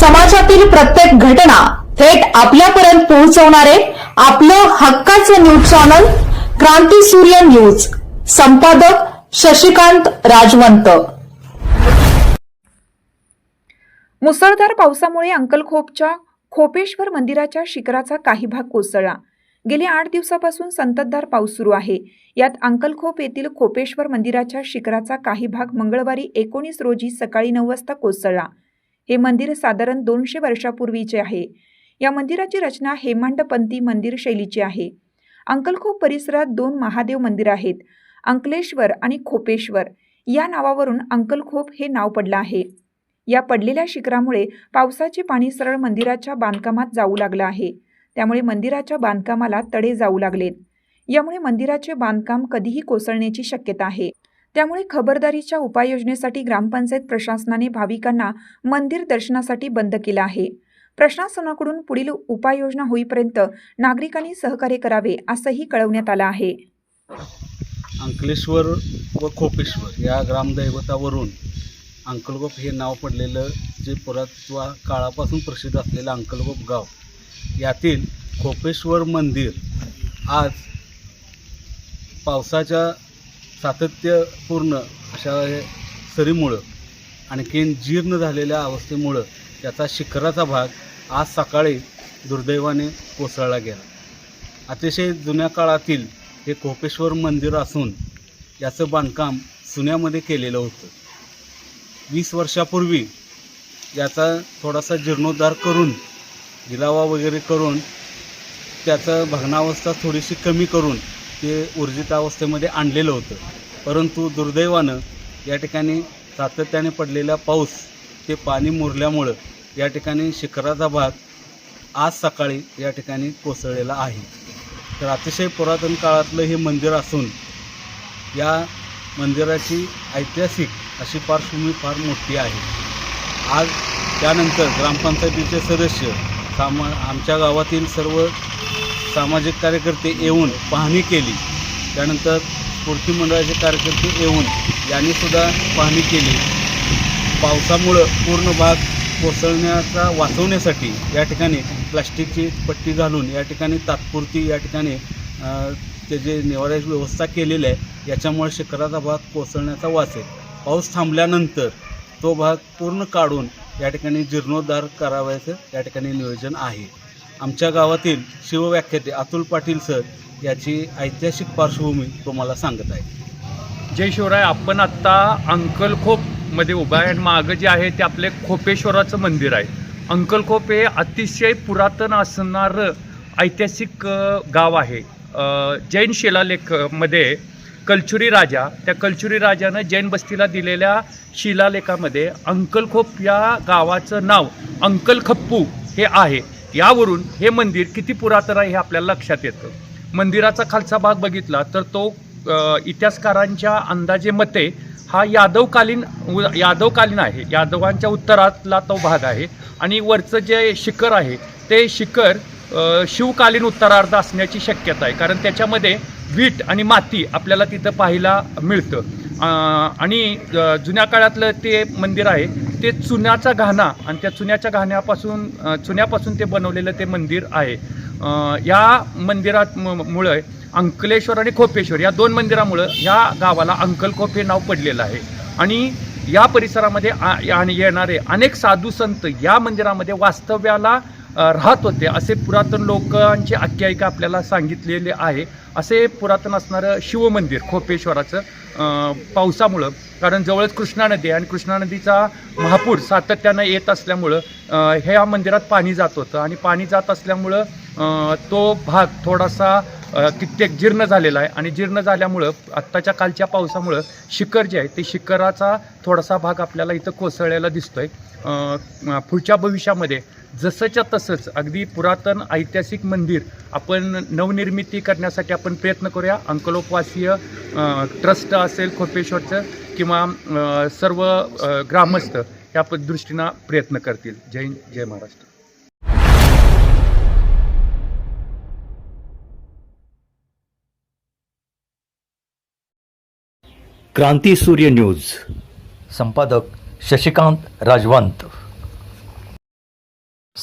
समाजातील प्रत्येक घटना थेट आपल्यापर्यंत पोहोचवणारे आपलं हक्काचं न्यूज चॅनल क्रांती सूर्य न्यूज. संपादक शशिकांत राजवंत. मुसळधार पावसामुळे अंकलखोपच्या खोपेश्वर मंदिराच्या शिखराचा काही भाग कोसळला. गेल्या आठ दिवसापासून संततधार पाऊस सुरू आहे. यात अंकलखोप येथील खोपेश्वर मंदिराच्या शिखराचा काही भाग मंगळवारी एकोणीस रोजी सकाळी नऊ वाजता कोसळला. हे मंदिर साधारण दोनशे वर्षापूर्वीचे आहे. या मंदिराची रचना हेमांडपंथी मंदिर शैलीची आहे. अंकलखोप परिसरात दोन महादेव मंदिर आहेत अंकलेश्वर आणि खोपेश्वर. या नावावरून अंकलखोप हे नाव पडलं आहे. या पडलेल्या शिखरामुळे पावसाचे पाणी सरळ मंदिराच्या बांधकामात जाऊ लागलं आहे. त्यामुळे मंदिराच्या बांधकामाला तडे जाऊ लागलेत. यामुळे मंदिराचे बांधकाम कधीही कोसळण्याची शक्यता आहे. त्यामुळे खबरदारीच्या उपाययोजनेसाठी ग्रामपंचायत प्रशासनाने भाविकांना मंदिर दर्शनासाठी बंद केलं आहे. प्रशासनाकडून पुढील उपाययोजना होईपर्यंत नागरिकांनी सहकार्य करावे असंही कळवण्यात आलं आहे. अंकलेश्वर व खोपेश्वर या ग्रामदैवतावरून अंकलगोप हे नाव पडलेलं जे पुरातत्व काळापासून प्रसिद्ध असलेलं अंकलगोप गाव यातील खोपेश्वर मंदिर आज पावसाच्या सातत्यपूर्ण अशा सरीमुळं आणखीन जीर्ण झालेल्या अवस्थेमुळं त्याचा शिखराचा भाग आज सकाळी दुर्दैवाने कोसळला गेला. अतिशय जुन्या काळातील हे कोपेश्वर मंदिर असून याचं बांधकाम सुन्यामध्ये केलेलं होतं. वीस वर्षापूर्वी याचा थोडासा जीर्णोद्धार करून गिलावा वगैरे करून त्याचं भग्नावस्था थोडीशी कमी करून ते ऊर्जित अवस्थेमध्ये आणलेलं होतं. परंतु दुर्दैवानं या ठिकाणी सातत्याने पडलेला पाऊस ते पाणी मुरल्यामुळं या ठिकाणी शिखराचा भाग आज सकाळी या ठिकाणी कोसळलेला आहे. तर अतिशय पुरातन काळातलं हे मंदिर असून या मंदिराची ऐतिहासिक अशी पार्श्वभूमी फार मोठी आहे. आज त्यानंतर ग्रामपंचायतीचे सदस्य सामा आमच्या गावातील सर्व सामाजिक कार्यकर्ते येऊन पाहणी केली. त्यानंतर स्फूर्ती मंडळाचे कार्यकर्ते येऊन यांनीसुद्धा पाहणी केली. पावसामुळं पूर्ण भाग कोसळण्याचा वाचवण्यासाठी या ठिकाणी प्लास्टिकची पट्टी घालून या ठिकाणी तात्पुरती या ठिकाणी त्याचे निवाऱ्याची व्यवस्था केलेली आहे याच्यामुळे शिखराचा भाग कोसळण्याचा वाचेल पाऊस थांबल्यानंतर तो भाग पूर्ण काढून या ठिकाणी जीर्णोद्धार करावयाचं या ठिकाणी नियोजन आहे. आमच्या गावातील शिवव्याख्याते अतुल पाटील सर याची ऐतिहासिक पार्श्वभूमी तुम्हाला सांगत आहे. जय शिवराय आपण आत्ता अंकलखोपमध्ये उभा आहे आणि मागं जे आहे ते आपले खोपेश्वराचं मंदिर आहे. अंकलखोप हे अतिशय पुरातन असणारं ऐतिहासिक गाव आहे. जैन शिलालेखमध्ये कलचुरी राजा त्या कलचुरी राजानं जैन बस्तीला दिलेल्या शिलालेखामध्ये अंकलखोप या गावाचं नाव अंकलखप्पू हे आहे. यावरून हे मंदिर किती पुरातन आहे हे आपल्याला लक्षात येतं. मंदिराचा खालचा भाग बघितला तर तो इतिहासकारांच्या अंदाजे मते हा यादवकालीन यादवकालीन आहे. यादवांच्या उत्तरातला तो भाग आहे आणि वरचं जे शिखर आहे ते शिखर शिवकालीन उत्तरार्ध असण्याची शक्यता आहे. कारण त्याच्यामध्ये वीट आणि माती आपल्याला तिथं पाहायला मिळतं. आणि जुन्या काळातलं ते मंदिर आहे ते चुन्याचा घाणा आणि त्या चुन्याच्या घाण्यापासून चुन्यापासून ते बनवलेलं ते मंदिर आहे. या मंदिरात म- मुळे अंकलेश्वर आणि खोपेश्वर या दोन मंदिरामुळं ह्या गावाला अंकलखोप हे नाव पडलेलं आहे. आणि या परिसरामध्ये आ- आणि येणारे अनेक साधू संत या मंदिरामध्ये वास्तव्याला राहत होते. असे पुरातन लोकांची आख्यायिका आपल्याला सांगितलेले आहे. असे पुरातन असणारं शिवमंदिर खोपेश्वराचं पावसामुळं. कारण जवळच कृष्णा नदी आहे आणि कृष्णा नदीचा महापूर सातत्यानं येत असल्यामुळं ह्या मंदिरात पाणी जात होतं. आणि पाणी जात असल्यामुळं तो भाग थोडासा कित्येक जीर्ण झालेला आहे. आणि जीर्ण झाल्यामुळं आत्ताच्या कालच्या पावसामुळं शिखर जे आहे ते शिखराचा थोडासा भाग आपल्याला इथं कोसळलेला दिसतोय. आहे पुढच्या भविष्यामध्ये जसंच्या तसंच अगदी पुरातन ऐतिहासिक मंदिर आपण नवनिर्मिती करण्यासाठी आपण प्रयत्न करूया. अंकलोपवासीय अ, ट्रस्ट असेल खोपेश्वरचं किंवा अ, सर्व ग्रामस्थ या दृष्टीनं प्रयत्न करतील. जय हिंद, जय महाराष्ट्र. क्रांती सूर्य न्यूज. संपादक शशिकांत राजवंत.